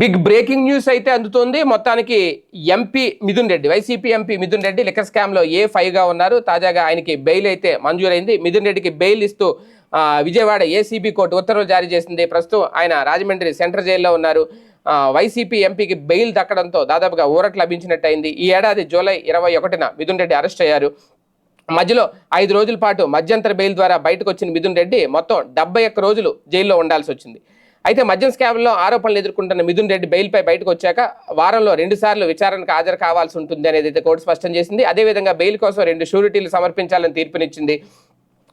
Big breaking news అయితే అందుతోంది. మొత్తానికి MP Mithun Reddy YCP MP Mithun Reddy liquor స్కామ్లో ఏ ఫైవ్గా ఉన్నారు. తాజాగా ఆయనకి బెయిల్ అయితే మంజూరైంది. మిథున్ రెడ్డికి బెయిల్ ఇస్తూ విజయవాడ ఏసీబీ కోర్టు ఉత్తర్వులు జారీ చేసింది. ప్రస్తుతం ఆయన రాజమండ్రి సెంట్రల్ జైల్లో ఉన్నారు. వైసీపీ ఎంపీకి బెయిల్ దక్కడంతో దాదాపుగా ఊరట లభించినట్టయింది. ఈ ఏడాది జూలై ఇరవై ఒకటిన మిథున్ రెడ్డి అరెస్ట్ అయ్యారు. మధ్యలో ఐదు రోజుల పాటు మధ్యంతర బెయిల్ ద్వారా బయటకు వచ్చిన మిథున్ రెడ్డి మొత్తం డెబ్బై ఒక్క రోజులు జైల్లో ఉండాల్సి వచ్చింది. అయితే మద్యం స్కామ్లో ఆరోపణలు ఎదుర్కొంటున్న మిథున్ రెడ్డి బెయిల్పై బయటకు వచ్చాక వారంలో రెండుసార్లు విచారణకు హాజరు కావాల్సి ఉంటుంది అనేది అయితే కోర్టు స్పష్టం చేసింది. అదేవిధంగా బెయిల్ కోసం రెండు షూరిటీలు సమర్పించాలని తీర్పునిచ్చింది.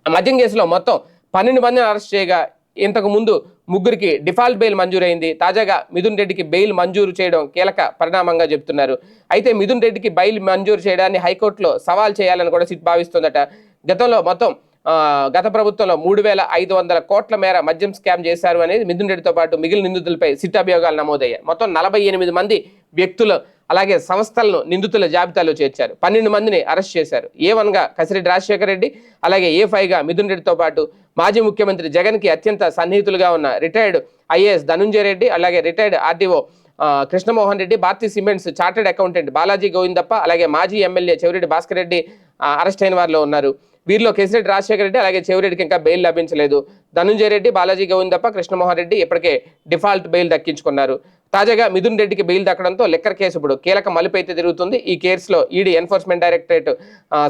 మద్యం కేసులో మొత్తం పన్నెండు మందిని అరెస్ట్ చేయగా ఇంతకు ముందు ముగ్గురికి డిఫాల్ట్ బెయిల్ మంజూరైంది. తాజాగా మిథున్ రెడ్డికి బెయిల్ మంజూరు చేయడం కీలక పరిణామంగా చెప్తున్నారు. అయితే మిథున్ రెడ్డికి బెయిల్ మంజూరు చేయడాన్ని హైకోర్టులో సవాల్ చేయాలని కూడా సిట్ భావిస్తోందట. గతంలో మొత్తం గత ప్రభుత్వంలో మూడు వేల ఐదు వందల కోట్ల మేర మద్యం స్కామ్ చేశారు అనేది మిథున్ రెడ్డితో పాటు మిగిలిన నిందితులపై సిట్ అభియోగాలు నమోదయ్యాయి. మొత్తం నలభై ఎనిమిది మంది వ్యక్తులు అలాగే సంస్థలను నిందితుల జాబితాలో చేర్చారు. పన్నెండు మందిని అరెస్ట్ చేశారు. ఏ వన్గా కసిరెడ్డి రాజశేఖర రెడ్డి అలాగే ఏ ఫైవ్గా మిథున్ రెడ్డితో పాటు మాజీ ముఖ్యమంత్రి జగన్కి అత్యంత సన్నిహితులుగా ఉన్న రిటైర్డ్ ఐఏఎస్ ధనుంజయ రెడ్డి అలాగే retired RDO Krishnamohan Reddy Bharathi cements chartered accountant Balaji Govindappa అలాగే మాజీ ఎమ్మెల్యే చెవిరెడ్డి భాస్కర్ రెడ్డి అరెస్ట్ అయిన వారిలో ఉన్నారు. వీరిలో కేసిరెడ్డి రాజశేఖర రెడ్డి అలాగే చెవిరెడ్డికి ఇంకా బెయిల్ లభించలేదు. ధనుంజయ రెడ్డి బాలాజీ గోవిందప్ప కృష్ణమోహన్ రెడ్డి ఇప్పటికే డిఫాల్ట్ బెయిల్ దక్కించుకున్నారు. తాజాగా మిథున్ రెడ్డికి బెయిల్ దక్కడంతో లెక్కర్ కేసు ఇప్పుడు కీలక మలుపు అయితే తిరుగుతుంది. ఈ కేసులో ఈడీ ఎన్ఫోర్స్మెంట్ డైరెక్టరేట్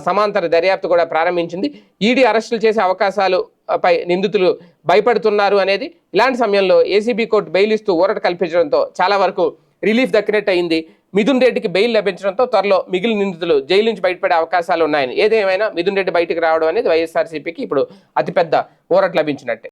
సమాంతర దర్యాప్తు కూడా ప్రారంభించింది. ఈడీ అరెస్టులు చేసే అవకాశాలు పై నిందితులు భయపడుతున్నారు అనేది ఇలాంటి సమయంలో ఏసీబీ కోర్టు బెయిల్ ఇస్తూ ఊరట కల్పించడంతో చాలా వరకు రిలీఫ్ దక్కినట్టు అయింది మిథున్ రెడ్డికి బెయిల్ లభించడంతో త్వరలో మిగిలిన నిందితులు జైలు నుంచి బయటపడే అవకాశాలు ఉన్నాయని. ఏదేమైనా మిథున్ రెడ్డి బయటకు రావడం అనేది వైఎస్ఆర్సీపీకి ఇప్పుడు అతిపెద్ద ఊరట్ లభించినట్టే.